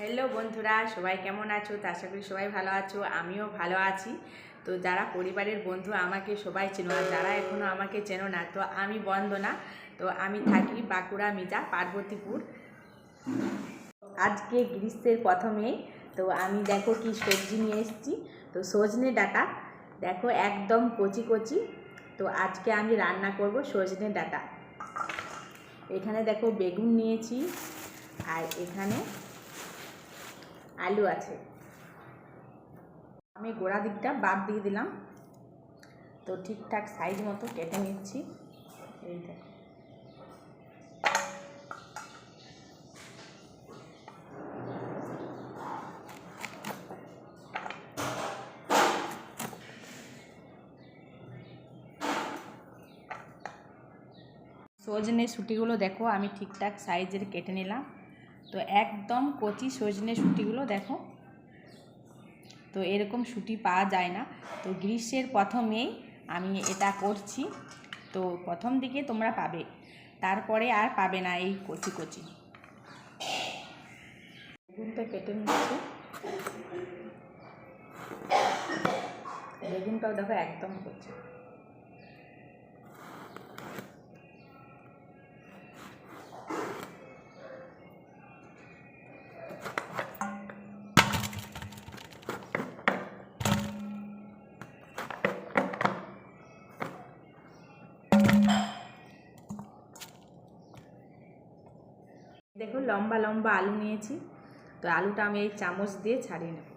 Hello বন্ধুরা, সবাই কেমন আছো? তা আশা করি সবাই ভালো আছো, আমিও ভালো আছি। তো যারা পরিবারের বন্ধু আমাকে সবাই চেনো, আর যারা এখনও আমাকে চেনো না, তো আমি বন্দনা। তো আমি থাকি বাঁকুড়া মিজা পার্বতীপুর। আজকে গ্রীষ্মের প্রথমে, তো আমি দেখো কি সবজি নিয়ে এসেছি। তো সজনে ডাটা, দেখো একদম কচি কচি। তো আজকে আমি রান্না করব সজনে ডাটা। এখানে দেখো বেগুন নিয়েছি, আর এখানে আলু আছে। আমি গোড়া দিকটা বাদ দিয়ে দিলাম। তো ঠিকঠাক সাইজ মতো কেটে নিচ্ছি। এই সজনে শুটিগুলো দেখো, আমি ঠিকঠাক সাইজের কেটে নিলাম। তো একদম কচি সজনে শুটিগুলো দেখো। তো এরকম শুটি পাওয়া যায় না। তো গ্রীষ্মের প্রথমেই আমি এটা করছি। তো প্রথম দিকে তোমরা পাবে। তারপরে আর পাবে না এই কচি কচি। বেগুনটা কেটে নিচ্ছি। বেগুনটাও দেখো একদম কচি। দেখো লম্বা লম্বা আলু নিয়েছি। তো আলুটা আমি এই চামচ দিয়ে ছাড়িয়ে নেব।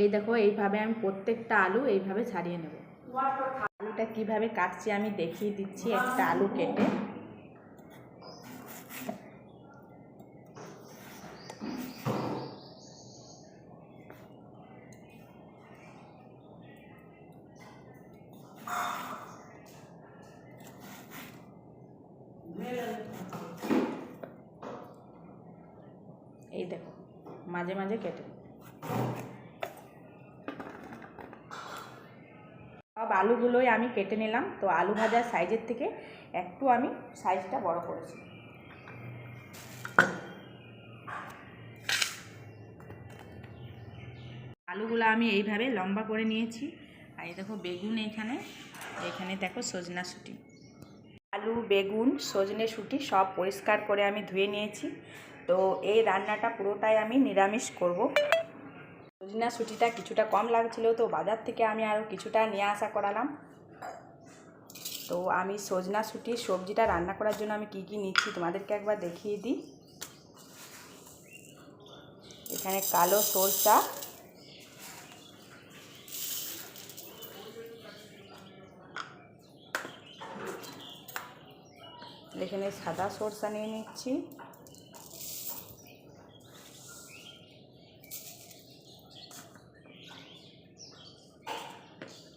এই দেখো, এইভাবে আমি প্রত্যেকটা আলু এইভাবে ছাড়িয়ে নেব। আলুটা কীভাবে কাটছি আমি দেখিয়ে দিচ্ছি একটা আলু কেটে। এই দেখো, মাঝে মাঝে কেটে। সব আলুগুলোই আমি কেটে নিলাম। তো আলু ভাজার সাইজের থেকে একটু আমি সাইজটা বড় করেছি। আলুগুলো আমি এইভাবে লম্বা করে নিয়েছি। আর এই দেখো বেগুন এখানে। এখানে দেখো সজনা শুটি। আলু, বেগুন, সজনে শুটি সব পরিষ্কার করে আমি ধুয়ে নিয়েছি। তো এই রান্নাটা পুরোটাই আমি নিরামিষ করব। সজনা শুটিটা কিছুটা কম লাগছিল, তো বাজার থেকে আমি আরও কিছুটা নিয়ে আসা করালাম। তো আমি সজনা শুটির সবজিটা রান্না করার জন্য আমি কি কি নিচ্ছি তোমাদেরকে একবার দেখিয়ে দিই। এখানে কালো সরষা, এখানে সাদা সরষা নিয়ে নিচ্ছি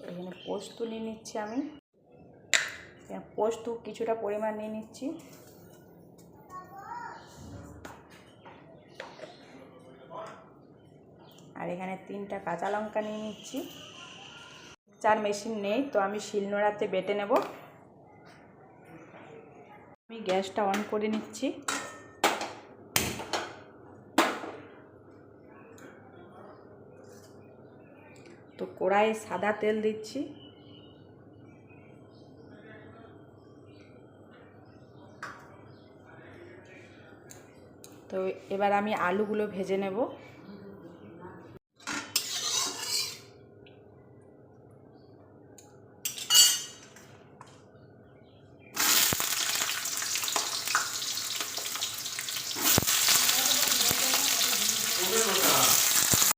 এখানে পোস্ত নিয়ে নিচ্ছি আমি। এখানে পোস্ত কিছুটা পরিমাণ নিয়ে নিচ্ছি। আর এখানে তিনটা কাঁচা লঙ্কা নিয়ে নিচ্ছি। চার মেশিন নেই, তো আমি শিলনোড়াতে বেটে নেব। আমি গ্যাসটা অন করে নিচ্ছি। তো কড়াইয়ে সাদা তেল দিচ্ছি। তো এবার আমি আলুগুলো ভেজে নেব।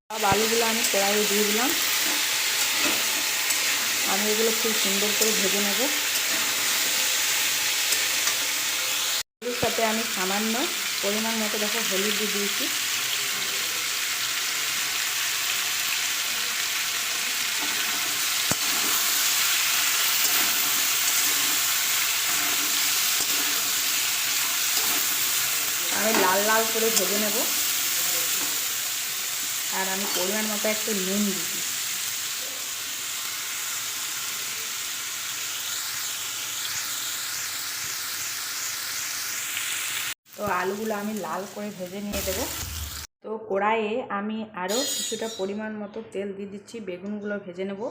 সব আলুগুলো আমি কড়াইয়ে দিয়ে দিলাম। আমি এগুলো খুব সুন্দর করে ভেজে নেব। এর সাথে আমি সামান্য পরিমাণ মতো দেখো হলুদ দিয়ে দিয়েছি। আমি লাল লাল করে ভেজে নেব। আর আমি পরিমাণ মতো একটু নুন দিই তো আলুগুলো আমি লাল করে ভেজে নিয়ে দেবো। তো কড়াইয়ে আমি আরও কিছুটা পরিমাণ মতো তেল দিয়ে দিচ্ছি, বেগুনগুলো ভেজে নেব।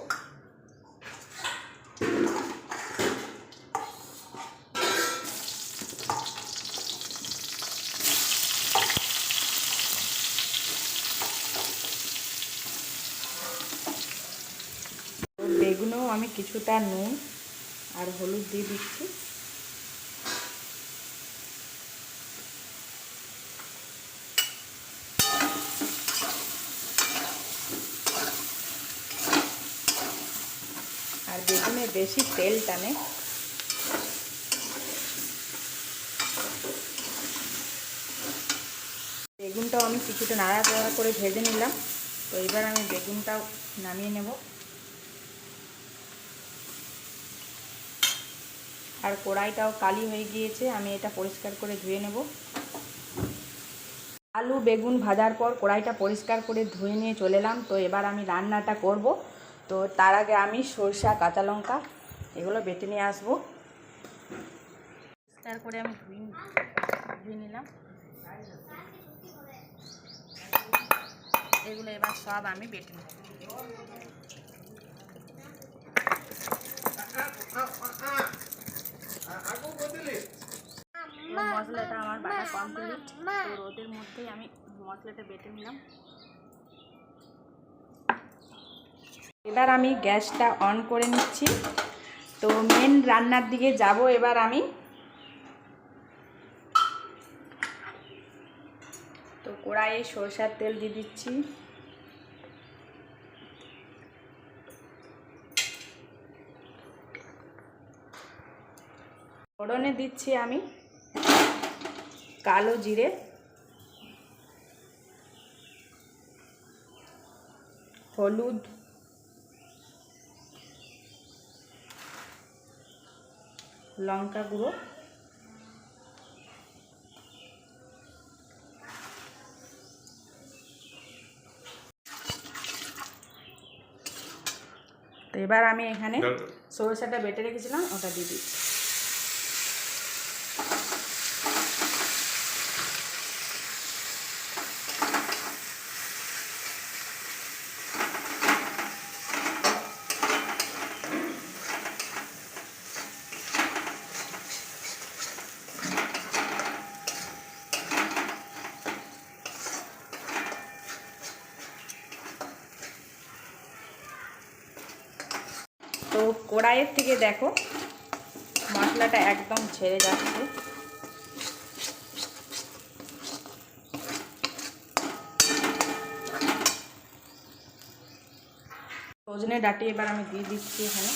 বেগুনেও আমি কিছুটা নুন আর হলুদ দিয়ে দিচ্ছি। আর বেগুনে বেশি তেল টানে। বেগুনটাও আমি কিছুটা নাড়া নাড়াচাড়া করে ভেজে নিলাম। তো এবার আমি বেগুনটাও নামিয়ে নেব। আর কড়াইটাও কালি হয়ে গিয়েছে, আমি এটা পরিষ্কার করে ধুয়ে নেব। আলু বেগুন ভাজার পর কড়াইটা পরিষ্কার করে ধুয়ে নিয়ে চলে এলাম। তো এবার আমি রান্নাটা করব। তো তার আগে আমি সরষা কাঁচা লঙ্কা, এগুলো বেটে নিয়ে আসব। তারপরে আমি ধুয়ে ধুয়ে নিলাম। এগুলো এবার সব আমি বেটে তো মশলাটা আমার বাটা কমপ্লিট তো রোদের মধ্যেই আমি মশলাটা বেটে নিলাম। এবার আমি গ্যাসটা অন করে নিচ্ছি। তো মেন রান্নার দিকে যাব এবার আমি। তো কড়াইয়ে সরষার তেল দিয়ে দিচ্ছি। ফোড়নে দিচ্ছি আমি কালো জিরে। হলুদ লঙ্কা গুঁড়ো। তো এবার আমি এখানে সরষাটা বেটে রেখেছিলাম ওটা দিয়ে দিচ্ছি। তো কড়াইয়ের থেকে দেখো, মশলাটা একদম ছেড়ে যাচ্ছে। সজনে ডাটি এবার আমি দিয়ে দিচ্ছি এখানে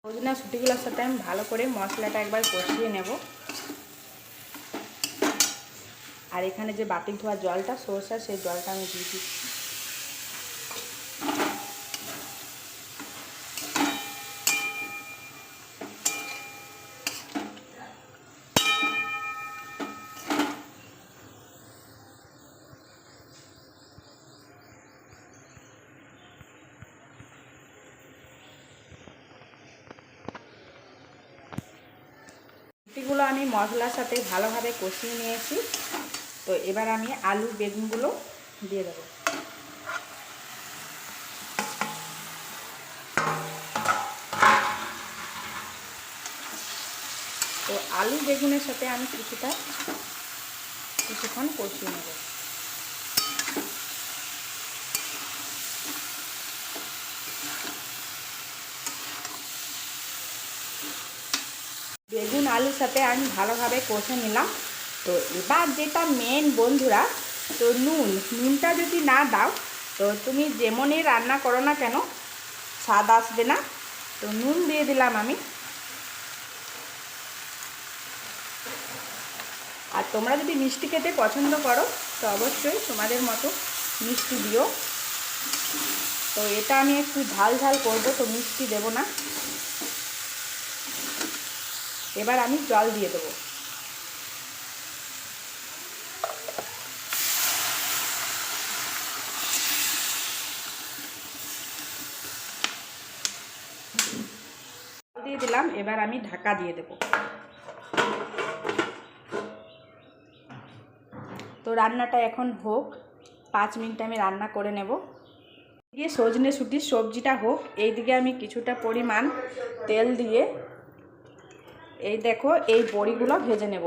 সজনা শুটিগুলোর সাথে আমি ভালো করে মশলাটা একবার কষিয়ে নেব। আর এখানে যে বাটি ধোয়া জলটা সরষা সেই জলটা আমি দিয়ে দিচ্ছি। রুটিগুলো আমি মশলার সাথে ভালোভাবে কষিয়ে নিয়েছি। তো এবার আমি আলু, বেগুনগুলো দিয়ে দেবো। তো আলু, বেগুনের সাথে আমি কিছুটা, কিছুক্ষণ কষিয়ে নেব বেগুন আলুর সাথে আমি ভালোভাবে কষে নিলাম। তো এবার যেটা মেন বন্ধুরা, তো নুন, নুনটা যদি না দাও, তো তুমি যেমনই রান্না করো না কেন, স্বাদ আসবে না। তো নুন দিয়ে দিলাম আমি। আর তোমরা যদি মিষ্টি খেতে পছন্দ করো, তো অবশ্যই তোমাদের মতো মিষ্টি দিও। তো এটা আমি একটু ঝাল ঝাল করব, তো মিষ্টি দেব না। এবার আমি জল দিয়ে দেবো। দিয়ে দিলাম, এবার আমি ঢাকা দিয়ে দেব। তো রান্নাটা এখন হোক, পাঁচ মিনিট আমি রান্না করে নেব। দিয়ে সজনে শুটির সবজিটা হোক, এইদিকে আমি কিছুটা পরিমাণ তেল দিয়ে এই দেখো, এই বড়িগুলো ভেজে নেব।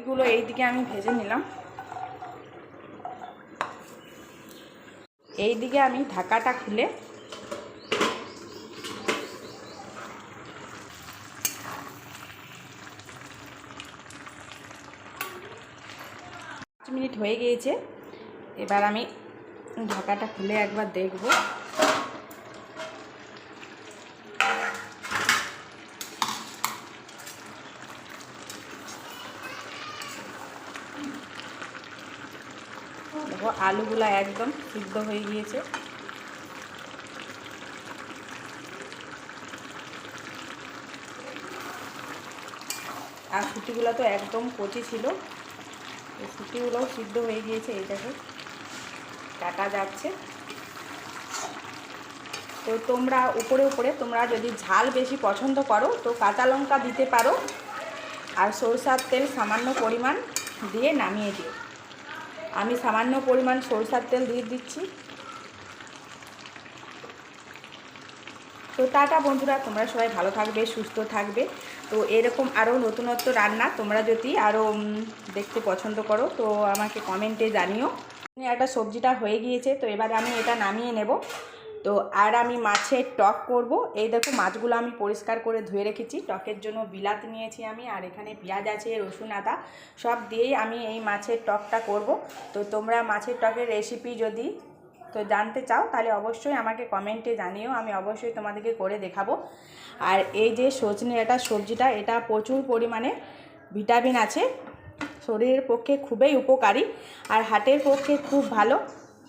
এগুলো এইদিকে আমি ভেজে নিলাম। এইদিকে আমি ঢাকাটা খুলে পাঁচ মিনিট হয়ে গিয়েছে। এবার আমি ঢাকাটা খুলে একবার দেখব। দেখো, আলুগুলো একদম সিদ্ধ হয়ে গিয়েছে। আর সুটিগুলো তো একদম কচি ছিল। সুটিগুলোও সিদ্ধ হয়ে গিয়েছে এই দেখো। কাটা যাচ্ছে। তো তোমরা উপরে উপরে, তোমরা যদি ঝাল বেশি পছন্দ করো, তো কাঁচা লঙ্কা দিতে পারো। আর সরষার তেল সামান্য পরিমাণ দিয়ে নামিয়ে দিও। আমি সামান্য পরিমাণ সরষার তেল দিয়ে দিচ্ছি। তো টাটা বন্ধুরা, তোমরা সবাই ভালো থাকবে, সুস্থ থাকবে। তো এরকম আরও নতুনত্ব রান্না তোমরা যদি আরও দেখতে পছন্দ করো, তো আমাকে কমেন্টে জানিও। একটা সবজিটা হয়ে গিয়েছে, তো এবারে আমি এটা নামিয়ে নেব। তো আর আমি মাছের টক করব। এই দেখো মাছগুলো আমি পরিষ্কার করে ধুয়ে রেখেছি। টকের জন্য বিলাত নিয়েছি আমি, আর এখানে পেঁয়াজ আছে, রসুন, আদা, সব দিয়েই আমি এই মাছের টকটা করব। তো তোমরা মাছের টকের রেসিপি যদি তো জানতে চাও, তাহলে অবশ্যই আমাকে কমেন্টে জানিও, আমি অবশ্যই তোমাদেরকে করে দেখাবো। আর এই যে সজনে এটা সবজিটা, এটা প্রচুর পরিমাণে ভিটামিন আছে। শরীরের পক্ষে খুবই উপকারী আর হার্টের পক্ষে খুব ভালো।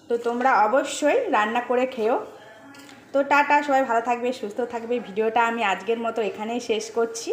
তো তোমরা অবশ্যই রান্না করে খেও। তো টাটা, সবাই ভালো থাকবে, সুস্থ থাকবে। ভিডিওটা আমি আজকের মতো এখানেই শেষ করছি।